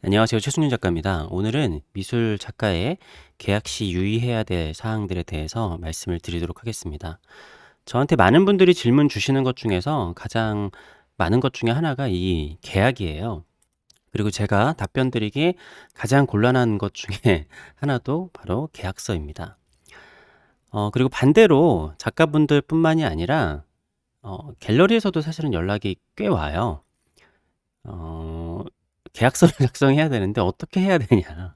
안녕하세요. 최승윤 작가입니다. 오늘은 미술 작가의 계약 시 유의해야 될 사항들에 대해서 말씀을 드리도록 하겠습니다. 저한테 많은 분들이 질문 주시는 것 중에서 가장 많은 것 중에 하나가 이 계약이에요. 그리고 제가 답변 드리기 가장 곤란한 것 중에 하나도 바로 계약서입니다. 어, 그리고 반대로 작가분들 뿐만이 아니라 어, 갤러리에서도 사실은 연락이 꽤 와요. 어, 계약서를 작성해야 되는데 어떻게 해야 되냐.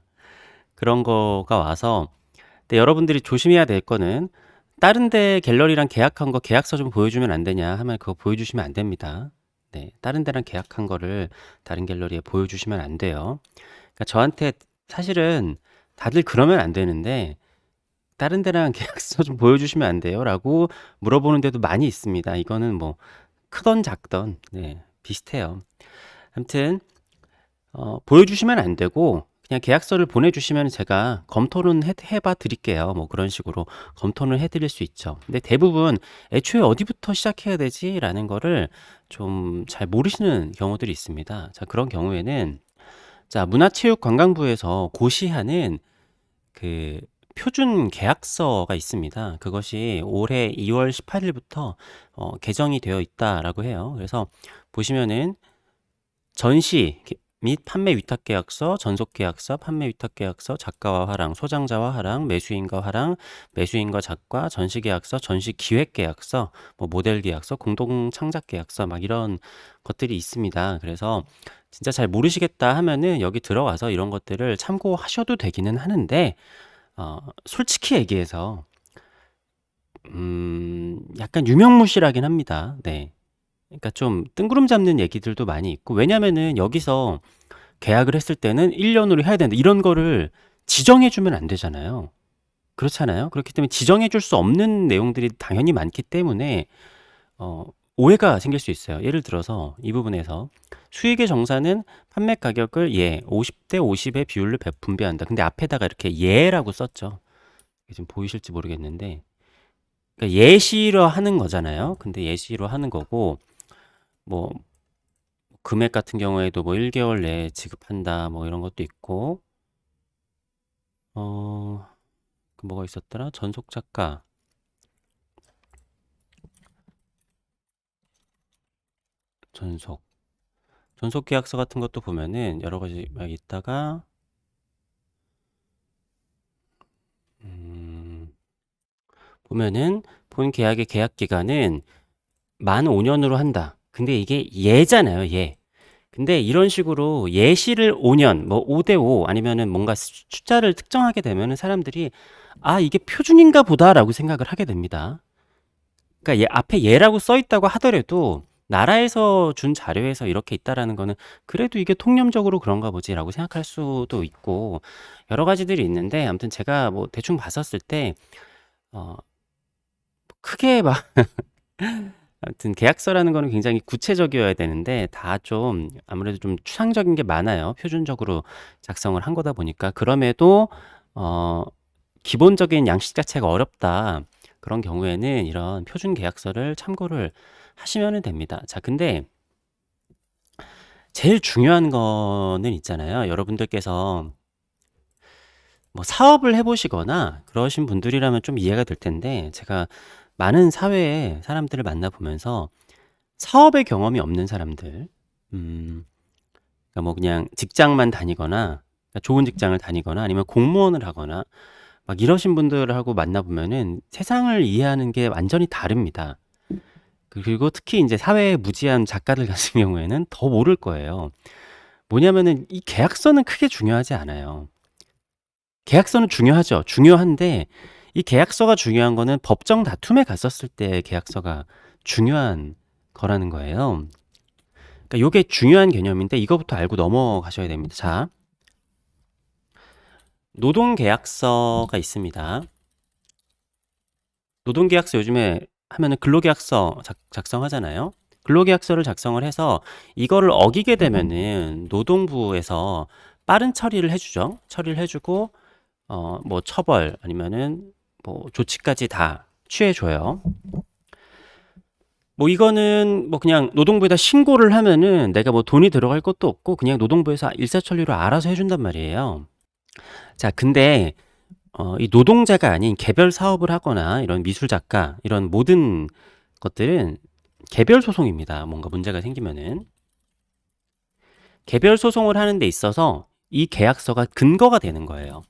그런 거가 와서 근데 여러분들이 조심해야 될 거는 다른 데 갤러리랑 계약한 거 계약서 좀 보여주면 안 되냐 하면 그거 보여주시면 안 됩니다. 네, 다른 데랑 계약한 거를 다른 갤러리에 보여주시면 안 돼요. 그러니까 저한테 사실은 다들 그러면 안 되는데 다른 데랑 계약서 좀 보여주시면 안 돼요? 라고 물어보는 데도 많이 있습니다. 이거는 뭐 크던 작던 네, 비슷해요. 아무튼 어, 보여주시면 안 되고 그냥 계약서를 보내주시면 제가 검토는 해, 해봐 드릴게요. 뭐 그런 식으로 검토는 해드릴 수 있죠. 근데 대부분 애초에 어디부터 시작해야 되지라는 거를 좀 잘 모르시는 경우들이 있습니다. 자, 그런 경우에는 자, 문화체육관광부에서 고시하는 그 표준 계약서가 있습니다. 그것이 올해 2월 18일부터 어, 개정이 되어 있다라고 해요. 그래서 보시면은 전시 및 판매 위탁 계약서, 전속 계약서, 판매 위탁 계약서, 작가와 화랑, 소장자와 화랑, 매수인과 화랑, 매수인과 작가, 전시 계약서, 전시 기획 계약서, 뭐 모델 계약서, 공동 창작 계약서 막 이런 것들이 있습니다. 그래서 진짜 잘 모르시겠다 하면은 여기 들어가서 이런 것들을 참고하셔도 되기는 하는데 어, 솔직히 얘기해서 음, 약간 유명무실하긴 합니다. 네. 그러니까 좀 뜬구름 잡는 얘기들도 많이 있고 왜냐면은 여기서 계약을 했을 때는 1년으로 해야 된다. 이런 거를 지정해 주면 안 되잖아요. 그렇잖아요. 그렇기 때문에 지정해 줄 수 없는 내용들이 당연히 많기 때문에 어, 오해가 생길 수 있어요. 예를 들어서 이 부분에서 수익의 정사는 판매 가격을 예, 50대 50의 비율로 배- 분배한다. 근데 앞에다가 이렇게 예라고 썼죠. 지금 보이실지 모르겠는데 그러니까 예시로 하는 거잖아요. 근데 예시로 하는 거고 뭐 금액 같은 경우에도 뭐 1개월 내에 지급한다 뭐 이런 것도 있고 어, 그 뭐가 있었더라? 전속 작가 전속 전속 계약서 같은 것도 보면은 여러 가지 막 있다가 음, 보면은 본 계약의 계약 기간은 만 5년으로 한다. 근데 이게 예잖아요, 예. 근데 이런 식으로 예시를 5년, 뭐 5대 5 아니면은 뭔가 수- 숫자를 특정하게 되면은 사람들이 아, 이게 표준인가 보다라고 생각을 하게 됩니다. 그러니까 얘 앞에 예라고 써 있다고 하더라도 나라에서 준 자료에서 이렇게 있다라는 거는 그래도 이게 통념적으로 그런가 보지라고 생각할 수도 있고 여러 가지들이 있는데 아무튼 제가 뭐 대충 봤었을 때 어, 크게 막 아무튼 계약서라는 거는 굉장히 구체적이어야 되는데 다 좀 아무래도 좀 추상적인 게 많아요. 표준적으로 작성을 한 거다 보니까 그럼에도 어, 기본적인 양식 자체가 어렵다. 그런 경우에는 이런 표준 계약서를 참고를 하시면 됩니다. 자, 근데 제일 중요한 거는 있잖아요. 여러분들께서 뭐 사업을 해 보시거나 그러신 분들이라면 좀 이해가 될 텐데 제가 많은 사회의 사람들을 만나보면서 사업의 경험이 없는 사람들, 음, 그러니까 뭐 그냥 직장만 다니거나 그러니까 좋은 직장을 다니거나 아니면 공무원을 하거나 막 이러신 분들하고 만나보면은 세상을 이해하는 게 완전히 다릅니다. 그리고 특히 이제 사회에 무지한 작가들 같은 경우에는 더 모를 거예요. 뭐냐면은 이 계약서는 크게 중요하지 않아요. 계약서는 중요하죠. 중요한데 이 계약서가 중요한 거는 법정 다툼에 갔었을 때 계약서가 중요한 거라는 거예요. 그러니까 요게 중요한 개념인데 이거부터 알고 넘어가셔야 됩니다. 자, 노동 계약서가 있습니다. 노동 계약서 요즘에 하면은 근로 계약서 작, 작성하잖아요. 근로 계약서를 작성을 해서 이거를 어기게 되면은 노동부에서 빠른 처리를 해주죠. 처리를 해주고 어, 뭐 처벌 아니면은 뭐 조치까지 다 취해줘요. 뭐 이거는 뭐 그냥 노동부에다 신고를 하면은 내가 뭐 돈이 들어갈 것도 없고 그냥 노동부에서 일사천리로 알아서 해준단 말이에요. 자, 근데 어, 이 노동자가 아닌 개별 사업을 하거나 이런 미술 작가 이런 모든 것들은 개별 소송입니다. 뭔가 문제가 생기면은 개별 소송을 하는 데 있어서 이 계약서가 근거가 되는 거예요.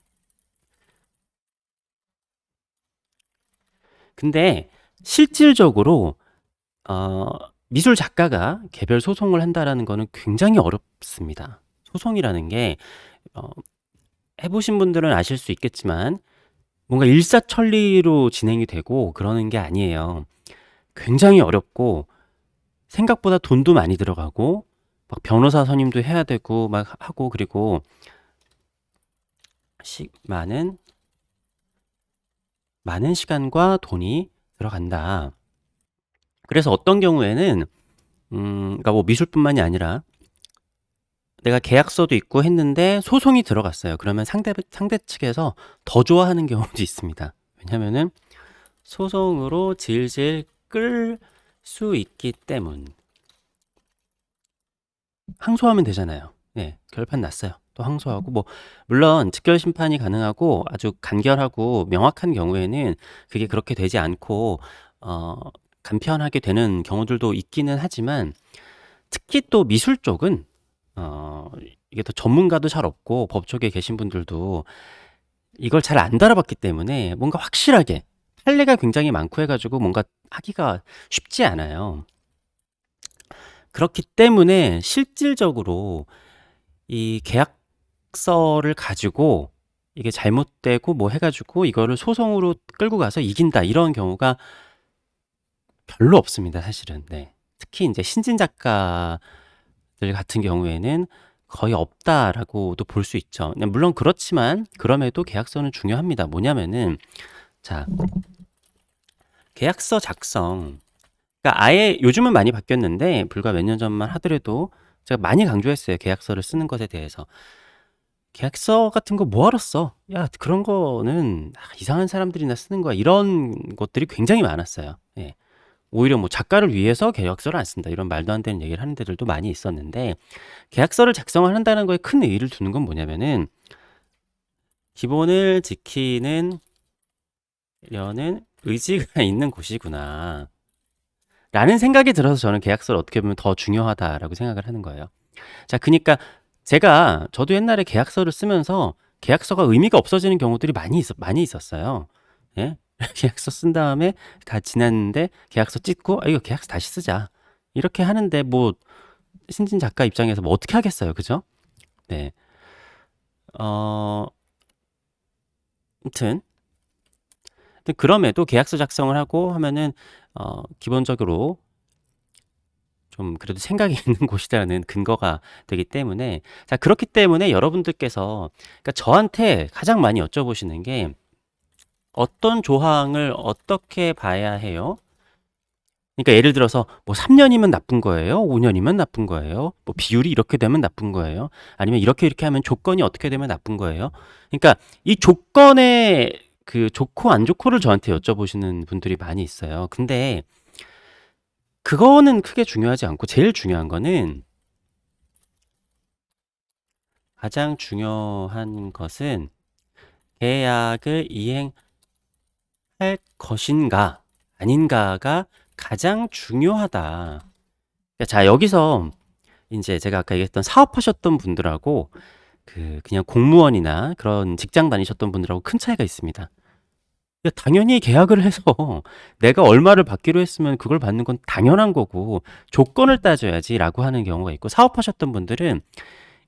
근데 실질적으로 어, 미술 작가가 개별 소송을 한다라는 거는 굉장히 어렵습니다. 소송이라는 게 어, 해보신 분들은 아실 수 있겠지만 뭔가 일사천리로 진행이 되고 그러는 게 아니에요. 굉장히 어렵고 생각보다 돈도 많이 들어가고 막 변호사 선임도 해야 되고 막 하고 그리고 시, 많은 많은 시간과 돈이 들어간다. 그래서 어떤 경우에는 음, 그러니까 뭐 미술뿐만이 아니라 내가 계약서도 있고 했는데 소송이 들어갔어요. 그러면 상대 상대 측에서 더 좋아하는 경우도 있습니다. 왜냐면은 소송으로 질질 끌 수 있기 때문. 항소하면 되잖아요. 네, 결판 났어요. 또 항소하고 뭐 물론 즉결 심판이 가능하고 아주 간결하고 명확한 경우에는 그게 그렇게 되지 않고 어 간편하게 되는 경우들도 있기는 하지만 특히 또 미술 쪽은 어 이게 더 전문가도 잘 없고 법조계에 계신 분들도 이걸 잘 안 다뤄봤기 때문에 뭔가 확실하게 판례가 굉장히 많고 해가지고 뭔가 하기가 쉽지 않아요. 그렇기 때문에 실질적으로 이 계약 서를 가지고 이게 잘못되고 뭐 해가지고 이거를 소송으로 끌고 가서 이긴다 이런 경우가 별로 없습니다, 사실은. 네. 특히 이제 신진 작가들 같은 경우에는 거의 없다라고도 볼 수 있죠. 네, 물론 그렇지만 그럼에도 계약서는 중요합니다. 뭐냐면은 자 계약서 작성. 그러니까 아예 요즘은 많이 바뀌었는데 불과 몇 년 전만 하더라도 제가 많이 강조했어요. 계약서를 쓰는 것에 대해서. 계약서 같은 거 뭐하러 써? 야, 그런 거는 아, 이상한 사람들이나 쓰는 거야. 이런 것들이 굉장히 많았어요. 예. 오히려 뭐 작가를 위해서 계약서를 안 쓴다. 이런 말도 안 되는 얘기를 하는 데들도 많이 있었는데 계약서를 작성을 한다는 거에 큰 의의를 두는 건 뭐냐면은 기본을 지키는 려는 의지가 있는 곳이구나. 라는 생각이 들어서 저는 계약서를 어떻게 보면 더 중요하다라고 생각을 하는 거예요. 자, 그니까 제가 저도 옛날에 계약서를 쓰면서 계약서가 의미가 없어지는 경우들이 많이 있었, 많이 있었어요. 예? 계약서 쓴 다음에 다 지났는데 계약서 찍고 아 이거 계약서 다시 쓰자. 이렇게 하는데 뭐 신진 작가 입장에서 뭐 어떻게 하겠어요. 그죠? 네. 어 아무튼 그럼에도 계약서 작성을 하고 하면은 어 기본적으로 좀 그래도 생각이 있는 곳이라는 근거가 되기 때문에 자 그렇기 때문에 여러분들께서 그러니까 저한테 가장 많이 여쭤보시는 게 어떤 조항을 어떻게 봐야 해요? 그러니까 예를 들어서 뭐 3년이면 나쁜 거예요? 5년이면 나쁜 거예요? 뭐 비율이 이렇게 되면 나쁜 거예요? 아니면 이렇게 이렇게 하면 조건이 어떻게 되면 나쁜 거예요? 그러니까 이 조건의 그 좋고 안 좋고를 저한테 여쭤보시는 분들이 많이 있어요. 근데 그거는 크게 중요하지 않고 제일 중요한 거는 가장 중요한 것은 계약을 이행 할 것인가 아닌가가 가장 중요하다. 그러니까 자, 여기서 이제 제가 아까 얘기했던 사업하셨던 분들하고 그 그냥 공무원이나 그런 직장 다니셨던 분들하고 큰 차이가 있습니다. 당연히 계약을 해서 내가 얼마를 받기로 했으면 그걸 받는 건 당연한 거고 조건을 따져야지라고 하는 경우가 있고 사업하셨던 분들은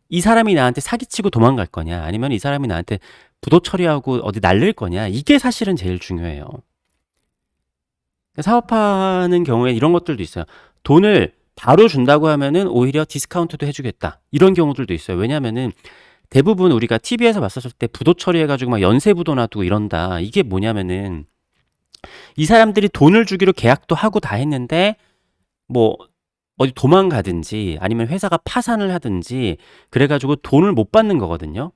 이 사람이 나한테 사기치고 도망갈 거냐 아니면 이 사람이 나한테 부도 처리하고 어디 날릴 거냐 이게 사실은 제일 중요해요. 사업하는 경우에 이런 것들도 있어요. 돈을 바로 준다고 하면은 오히려 디스카운트도 해주겠다 이런 경우들도 있어요. 왜냐하면은 대부분 우리가 TV에서 봤었을 때 부도 처리해가지고 막 연쇄 부도 놔두고 이런다. 이게 뭐냐면은 이 사람들이 돈을 주기로 계약도 하고 다 했는데 뭐 어디 도망가든지 아니면 회사가 파산을 하든지 그래가지고 돈을 못 받는 거거든요.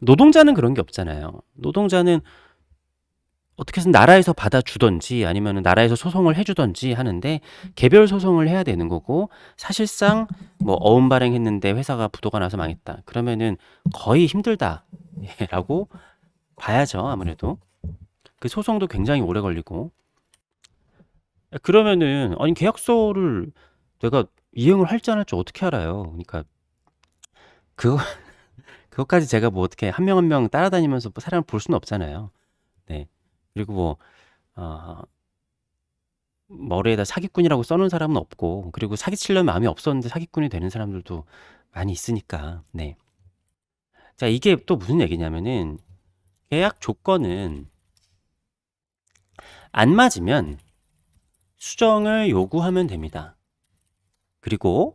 노동자는 그런 게 없잖아요. 노동자는 어떻게 해서 나라에서 받아주든지 아니면은 나라에서 소송을 해주든지 하는데 개별 소송을 해야 되는 거고 사실상 뭐 어음 발행했는데 회사가 부도가 나서 망했다. 그러면은 거의 힘들다라고 봐야죠. 아무래도 그 소송도 굉장히 오래 걸리고 그러면은 아니 계약서를 내가 이행을 할지 안 할지 어떻게 알아요? 그러니까 그거 그것까지 제가 뭐 어떻게 한 명 한 명 따라다니면서 뭐 사람을 볼 수는 없잖아요. 네. 그리고 뭐, 어, 머리에다 사기꾼이라고 써 놓은 사람은 없고, 그리고 사기치려는 마음이 없었는데 사기꾼이 되는 사람들도 많이 있으니까, 네. 자, 이게 또 무슨 얘기냐면은, 계약 조건은 안 맞으면 수정을 요구하면 됩니다. 그리고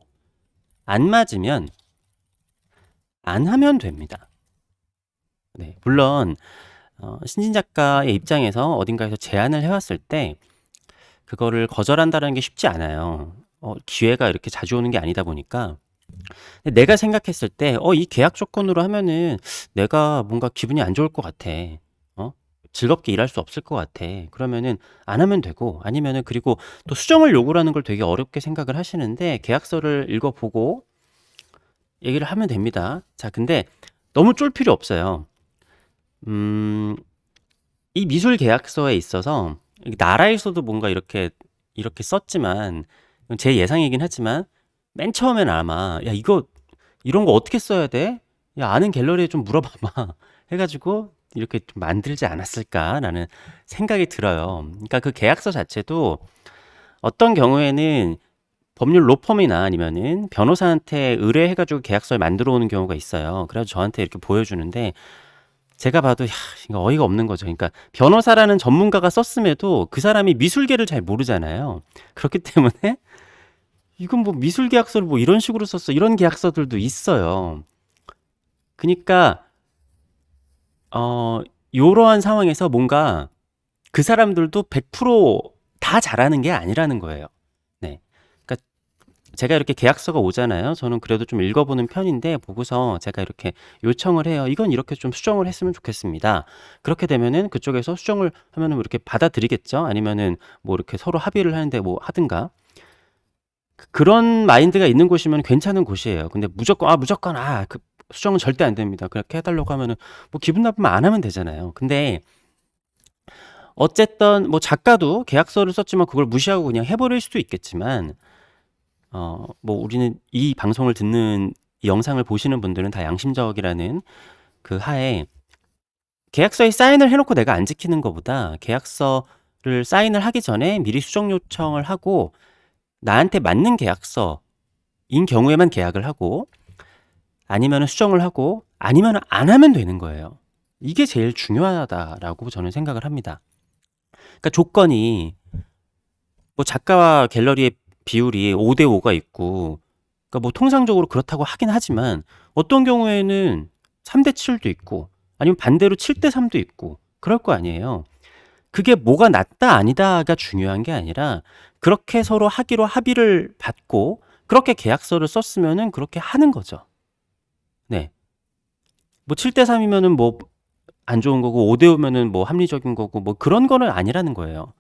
안 맞으면 안 하면 됩니다. 네, 물론 어, 신진 작가의 입장에서 어딘가에서 제안을 해왔을 때 그거를 거절한다는 게 쉽지 않아요. 어, 기회가 이렇게 자주 오는 게 아니다 보니까 내가 생각했을 때, 어, 이 계약 조건으로 하면은 내가 뭔가 기분이 안 좋을 것 같아. 어? 즐겁게 일할 수 없을 것 같아. 그러면은 안 하면 되고, 아니면은 그리고 또 수정을 요구하는 걸 되게 어렵게 생각을 하시는데, 계약서를 읽어보고 얘기를 하면 됩니다. 자, 근데 너무 쫄 필요 없어요. 음, 이 미술 계약서에 있어서 나라에서도 뭔가 이렇게 이렇게 썼지만 제 예상이긴 하지만 맨 처음엔 아마 야 이거 이런 거 어떻게 써야 돼? 야 아는 갤러리에 좀 물어봐봐 해가지고 이렇게 좀 만들지 않았을까라는 생각이 들어요. 그러니까 그 계약서 자체도 어떤 경우에는 법률 로펌이나 아니면은 변호사한테 의뢰해가지고 계약서를 만들어 오는 경우가 있어요. 그래서 저한테 이렇게 보여주는데 제가 봐도 야, 이거 어이가 없는 거죠. 그러니까 변호사라는 전문가가 썼음에도 그 사람이 미술계를 잘 모르잖아요. 그렇기 때문에 이건 뭐 미술 계약서를 뭐 이런 식으로 썼어. 이런 계약서들도 있어요. 그러니까 어 요러한 상황에서 뭔가 그 사람들도 100%다 잘하는 게 아니라는 거예요. 네. 제가 이렇게 계약서가 오잖아요. 저는 그래도 좀 읽어보는 편인데 보고서 제가 이렇게 요청을 해요. 이건 이렇게 좀 수정을 했으면 좋겠습니다. 그렇게 되면은 그쪽에서 수정을 하면은 뭐 이렇게 받아들이겠죠. 아니면은 뭐 이렇게 서로 합의를 하는데 뭐 하든가. 그- 그런 마인드가 있는 곳이면 괜찮은 곳이에요. 근데 무조건 아 무조건 아 그 수정은 절대 안 됩니다. 그렇게 해달라고 하면은 뭐 기분 나쁘면 안 하면 되잖아요. 근데 어쨌든 뭐 작가도 계약서를 썼지만 그걸 무시하고 그냥 해버릴 수도 있겠지만 어 뭐 우리는 이 방송을 듣는 이 영상을 보시는 분들은 다 양심적이라는 그 하에 계약서에 사인을 해놓고 내가 안 지키는 것보다 계약서를 사인을 하기 전에 미리 수정 요청을 하고 나한테 맞는 계약서인 경우에만 계약을 하고 아니면 수정을 하고 아니면 안 하면 되는 거예요. 이게 제일 중요하다라고 저는 생각을 합니다. 그러니까 조건이 뭐 작가와 갤러리의 비율이 5대 5가 있고 그러니까 뭐 통상적으로 그렇다고 하긴 하지만 어떤 경우에는 3대 7도 있고 아니면 반대로 7대 3도 있고 그럴 거 아니에요. 그게 뭐가 낫다 아니다가 중요한 게 아니라 그렇게 서로 하기로 합의를 받고 그렇게 계약서를 썼으면은 그렇게 하는 거죠. 네. 뭐 7대 3이면은 뭐 안 좋은 거고 5대 5면은 뭐 합리적인 거고 뭐 그런 거는 아니라는 거예요.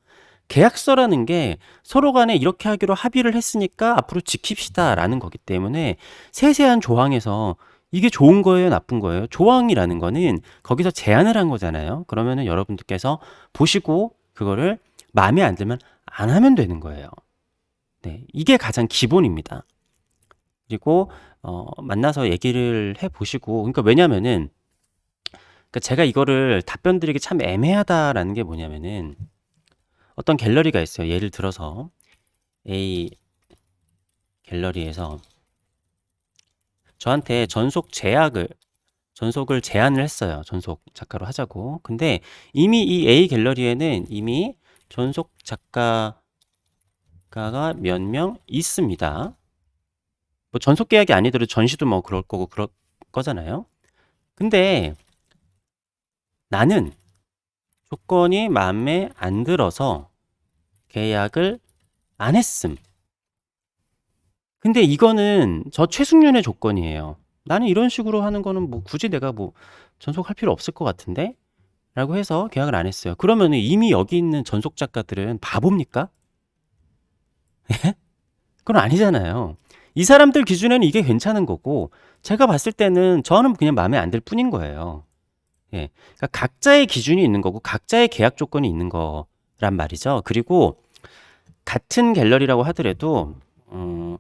계약서라는 게 서로 간에 이렇게 하기로 합의를 했으니까 앞으로 지킵시다라는 거기 때문에 세세한 조항에서 이게 좋은 거예요, 나쁜 거예요? 조항이라는 거는 거기서 제안을 한 거잖아요. 그러면은 여러분들께서 보시고 그거를 마음에 안 들면 안 하면 되는 거예요. 네, 이게 가장 기본입니다. 그리고 어, 만나서 얘기를 해 보시고, 그러니까 왜냐면은 그러니까 제가 이거를 답변 드리기 참 애매하다라는 게 뭐냐면은 어떤 갤러리가 있어요. 예를 들어서 A 갤러리에서 저한테 전속 제약을 전속을 제안을 했어요. 전속 작가로 하자고. 근데 이미 이 A 갤러리에는 이미 전속 작가가 몇 명 있습니다. 뭐 전속 계약이 아니더라도 전시도 뭐 그럴 거고 그럴 거잖아요. 근데 나는 조건이 마음에 안 들어서 계약을 안 했음. 근데 이거는 저 최승윤의 조건이에요. 나는 이런 식으로 하는 거는 뭐 굳이 내가 뭐 전속할 필요 없을 것 같은데? 라고 해서 계약을 안 했어요. 그러면 이미 여기 있는 전속 작가들은 바보입니까? 예? 그건 아니잖아요. 이 사람들 기준에는 이게 괜찮은 거고, 제가 봤을 때는 저는 그냥 마음에 안 들 뿐인 거예요. 예. 그러니까 각자의 기준이 있는 거고, 각자의 계약 조건이 있는 거란 말이죠. 그리고 같은 갤러리라고 하더라도, 음,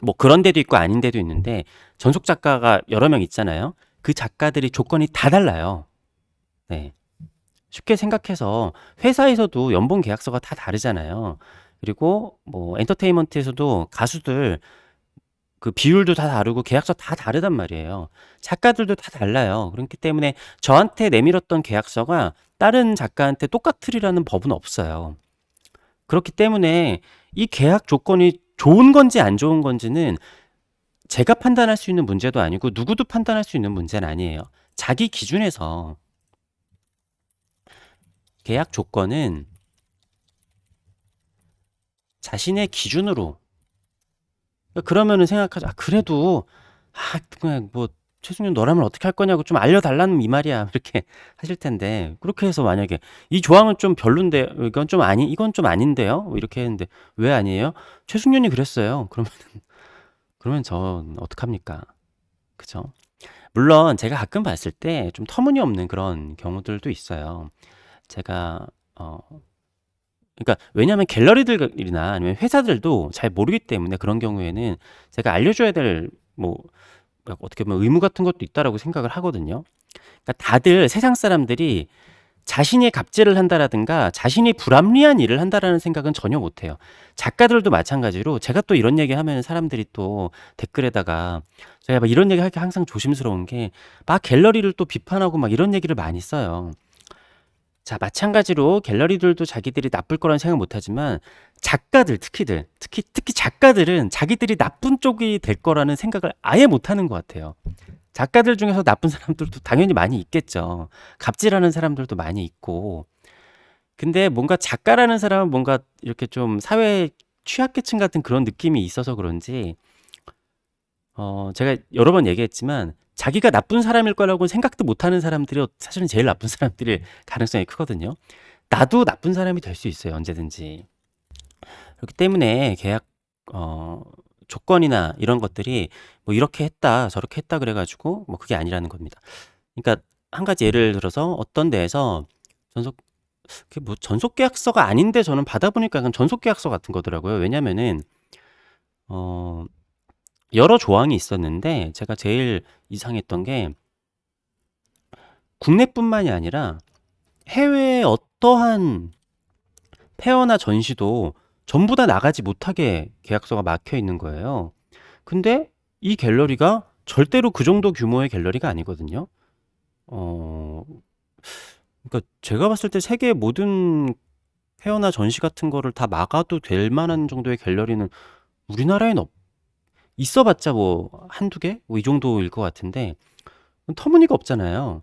뭐 그런 데도 있고 아닌 데도 있는데, 전속 작가가 여러 명 있잖아요. 그 작가들이 조건이 다 달라요. 네. 쉽게 생각해서 회사에서도 연봉 계약서가 다 다르잖아요. 그리고 뭐 엔터테인먼트에서도 가수들 그 비율도 다 다르고 계약서 다 다르단 말이에요. 작가들도 다 달라요. 그렇기 때문에 저한테 내밀었던 계약서가 다른 작가한테 똑같으리라는 법은 없어요. 그렇기 때문에 이 계약 조건이 좋은 건지 안 좋은 건지는 제가 판단할 수 있는 문제도 아니고 누구도 판단할 수 있는 문제는 아니에요. 자기 기준에서 계약 조건은 자신의 기준으로 그러면은 생각하자. 아, 그래도 아 그냥 뭐 최승윤 너라면 어떻게 할 거냐고 좀 알려달라는 이 말이야 이렇게 하실 텐데 그렇게 해서 만약에 이 조항은 좀 별론데 이건 좀 아니 이건 좀 아닌데요 뭐 이렇게 했는데 왜 아니에요? 최승윤이 그랬어요. 그러면 그러면 전 어떡합니까? 그죠? 물론 제가 가끔 봤을 때 좀 터무니없는 그런 경우들도 있어요. 제가 어 그러니까 왜냐하면 갤러리들이나 아니면 회사들도 잘 모르기 때문에 그런 경우에는 제가 알려줘야 될 뭐 어떻게 보면 의무 같은 것도 있다라고 생각을 하거든요. 그러니까 다들 세상 사람들이 자신이 갑질을 한다라든가 자신이 불합리한 일을 한다라는 생각은 전혀 못해요. 작가들도 마찬가지로 제가 또 이런 얘기 하면 사람들이 또 댓글에다가 제가 막 이런 얘기 하기 항상 조심스러운 게 막 갤러리를 또 비판하고 막 이런 얘기를 많이 써요. 자, 마찬가지로 갤러리들도 자기들이 나쁠 거라는 생각 못 하지만 작가들 특히들 특히 특히 작가들은 자기들이 나쁜 쪽이 될 거라는 생각을 아예 못 하는 것 같아요. 작가들 중에서 나쁜 사람들도 당연히 많이 있겠죠. 갑질하는 사람들도 많이 있고. 근데 뭔가 작가라는 사람은 뭔가 이렇게 좀 사회 취약계층 같은 그런 느낌이 있어서 그런지 어, 제가 여러 번 얘기했지만 자기가 나쁜 사람일 거라고 생각도 못하는 사람들이 사실은 제일 나쁜 사람들일 가능성이 크거든요. 나도 나쁜 사람이 될 수 있어요, 언제든지. 그렇기 때문에 계약 어, 조건이나 이런 것들이 뭐 이렇게 했다, 저렇게 했다 그래가지고 뭐 그게 아니라는 겁니다. 그러니까 한 가지 예를 들어서 어떤 데에서 전속 그게 뭐 전속 계약서가 아닌데 저는 받아보니까 약간 전속 계약서 같은 거더라고요. 왜냐면은 어 여러 조항이 있었는데 제가 제일 이상했던 게 국내뿐만이 아니라 해외의 어떠한 페어나 전시도 전부 다 나가지 못하게 계약서가 막혀 있는 거예요. 근데 이 갤러리가 절대로 그 정도 규모의 갤러리가 아니거든요. 어, 그러니까 제가 봤을 때 세계 모든 페어나 전시 같은 거를 다 막아도 될 만한 정도의 갤러리는 우리나라엔 없, 있어봤자 뭐 한두 개? 뭐 이 정도일 것 같은데 터무니가 없잖아요.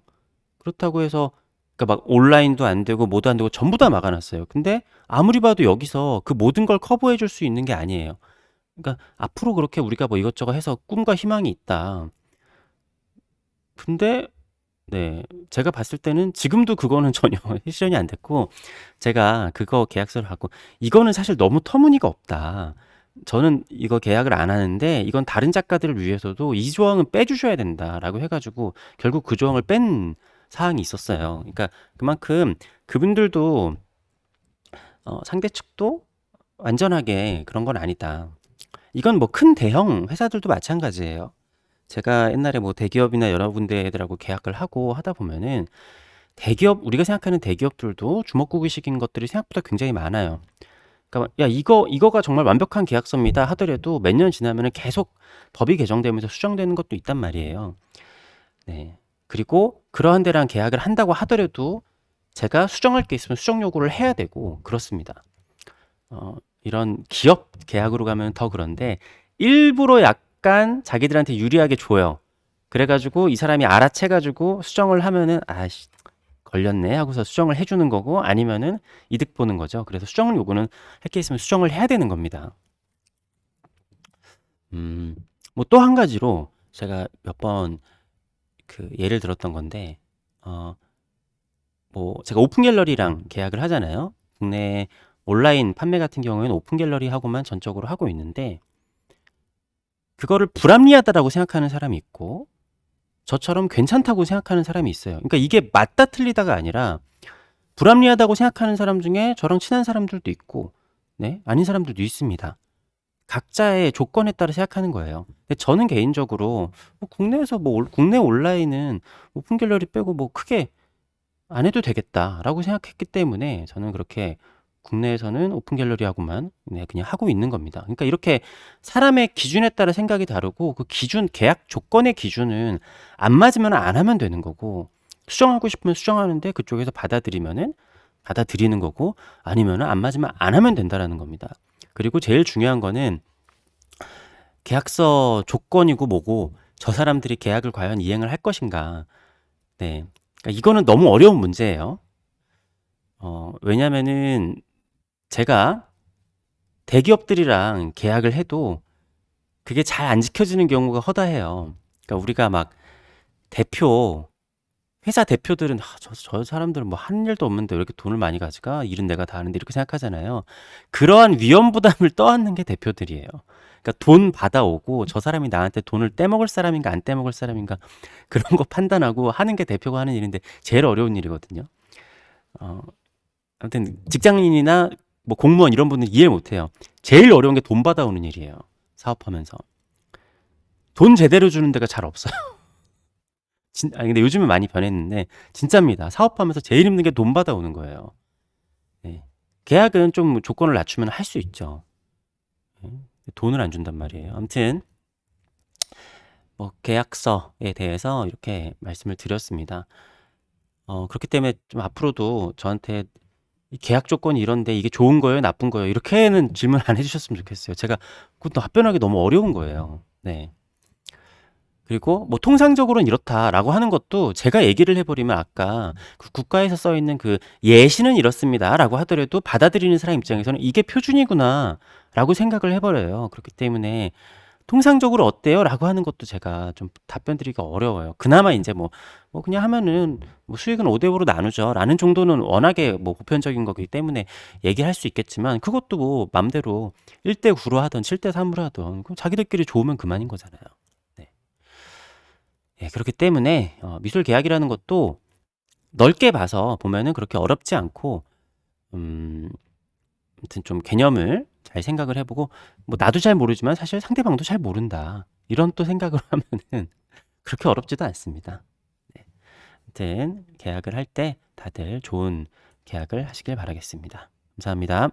그렇다고 해서 그러니까 막 온라인도 안 되고 뭐도 안 되고 전부 다 막아놨어요. 근데 아무리 봐도 여기서 그 모든 걸 커버해 줄 수 있는 게 아니에요. 그러니까 앞으로 그렇게 우리가 뭐 이것저것 해서 꿈과 희망이 있다. 근데 네 제가 봤을 때는 지금도 그거는 전혀 실현이 안 됐고 제가 그거 계약서를 갖고 이거는 사실 너무 터무니가 없다. 저는 이거 계약을 안 하는데 이건 다른 작가들을 위해서도 이 조항은 빼주셔야 된다라고 해가지고 결국 그 조항을 뺀 사항이 있었어요. 그러니까 그만큼 그분들도 어, 상대 측도 완전하게 그런 건 아니다. 이건 뭐 큰 대형 회사들도 마찬가지예요. 제가 옛날에 뭐 대기업이나 여러 군데들하고 계약을 하고 하다 보면은 대기업 우리가 생각하는 대기업들도 주먹구구식인 것들이 생각보다 굉장히 많아요. 그러니까 야 이거 이거가 정말 완벽한 계약서입니다 하더라도 몇 년 지나면은 계속 법이 개정되면서 수정되는 것도 있단 말이에요. 네. 그리고 그러한 데랑 계약을 한다고 하더라도 제가 수정할 게 있으면 수정 요구를 해야 되고 그렇습니다. 어, 이런 기업 계약으로 가면 더 그런데 일부러 약간 자기들한테 유리하게 줘요. 그래가지고 이 사람이 알아채가지고 수정을 하면은 아씨 걸렸네 하고서 수정을 해주는 거고 아니면은 이득 보는 거죠. 그래서 수정 요구는 할 게 있으면 수정을 해야 되는 겁니다. 음, 뭐 또 한 가지로 제가 몇 번 그 예를 들었던 건데, 어, 뭐 제가 오픈 갤러리랑 계약을 하잖아요. 국내 온라인 판매 같은 경우에는 오픈 갤러리하고만 전적으로 하고 있는데 그거를 불합리하다라고 생각하는 사람이 있고 저처럼 괜찮다고 생각하는 사람이 있어요. 그러니까 이게 맞다 틀리다가 아니라 불합리하다고 생각하는 사람 중에 저랑 친한 사람들도 있고 네, 아닌 사람들도 있습니다. 각자의 조건에 따라 생각하는 거예요. 근데 저는 개인적으로 뭐 국내에서 뭐 올- 국내 온라인은 오픈 갤러리 빼고 뭐 크게 안 해도 되겠다라고 생각했기 때문에 저는 그렇게 국내에서는 오픈 갤러리하고만 네, 그냥 하고 있는 겁니다. 그러니까 이렇게 사람의 기준에 따라 생각이 다르고 그 기준 계약 조건의 기준은 안 맞으면 안 하면 되는 거고 수정하고 싶으면 수정하는데 그쪽에서 받아들이면은 받아들이는 거고 아니면은 안 맞으면 안 하면 된다라는 겁니다. 그리고 제일 중요한 거는 계약서 조건이고 뭐고 저 사람들이 계약을 과연 이행을 할 것인가. 네. 그러니까 이거는 너무 어려운 문제예요. 어, 왜냐면은 제가 대기업들이랑 계약을 해도 그게 잘 안 지켜지는 경우가 허다해요. 그러니까 우리가 막 대표, 회사 대표들은 아, 저, 저 사람들은 뭐 하는 일도 없는데 왜 이렇게 돈을 많이 가져가? 일은 내가 다 하는데 이렇게 생각하잖아요. 그러한 위험 부담을 떠안는 게 대표들이에요. 그러니까 돈 받아오고 저 사람이 나한테 돈을 떼먹을 사람인가 안 떼먹을 사람인가 그런 거 판단하고 하는 게 대표가 하는 일인데 제일 어려운 일이거든요. 어, 아무튼 직장인이나 뭐 공무원 이런 분들 이해 못 해요. 제일 어려운 게 돈 받아오는 일이에요. 사업하면서. 돈 제대로 주는 데가 잘 없어요. 진, 아니, 근데 요즘은 많이 변했는데, 진짜입니다. 사업하면서 제일 힘든 게 돈 받아오는 거예요. 네. 계약은 좀 조건을 낮추면 할 수 있죠. 네. 돈을 안 준단 말이에요. 아무튼, 뭐, 계약서에 대해서 이렇게 말씀을 드렸습니다. 어, 그렇기 때문에 좀 앞으로도 저한테 이 계약 조건이 이런데 이게 좋은 거예요, 나쁜 거예요? 이렇게는 질문 안 해주셨으면 좋겠어요. 제가 그것도 답변하기 너무 어려운 거예요. 네. 그리고 뭐 통상적으로는 이렇다라고 하는 것도 제가 얘기를 해버리면 아까 그 국가에서 써 있는 그 예시는 이렇습니다라고 하더라도 받아들이는 사람 입장에서는 이게 표준이구나라고 생각을 해버려요. 그렇기 때문에 통상적으로 어때요? 라고 하는 것도 제가 좀 답변 드리기가 어려워요. 그나마 이제 뭐, 뭐 그냥 하면은 뭐 수익은 5 대 5 로 나누죠. 라는 정도는 워낙에 뭐 보편적인 거기 때문에 얘기할 수 있겠지만 그것도 뭐 맘대로 1 대 9 로 하던 7대 3 으로 하던 그럼 자기들끼리 좋으면 그만인 거잖아요. 네. 예, 그렇기 때문에 어, 미술 계약이라는 것도 넓게 봐서 보면은 그렇게 어렵지 않고 음, 아무튼 좀 개념을 잘 생각을 해보고 뭐 나도 잘 모르지만 사실 상대방도 잘 모른다 이런 또 생각을 하면은 그렇게 어렵지도 않습니다. 네. 아무튼 계약을 할 때 다들 좋은 계약을 하시길 바라겠습니다. 감사합니다.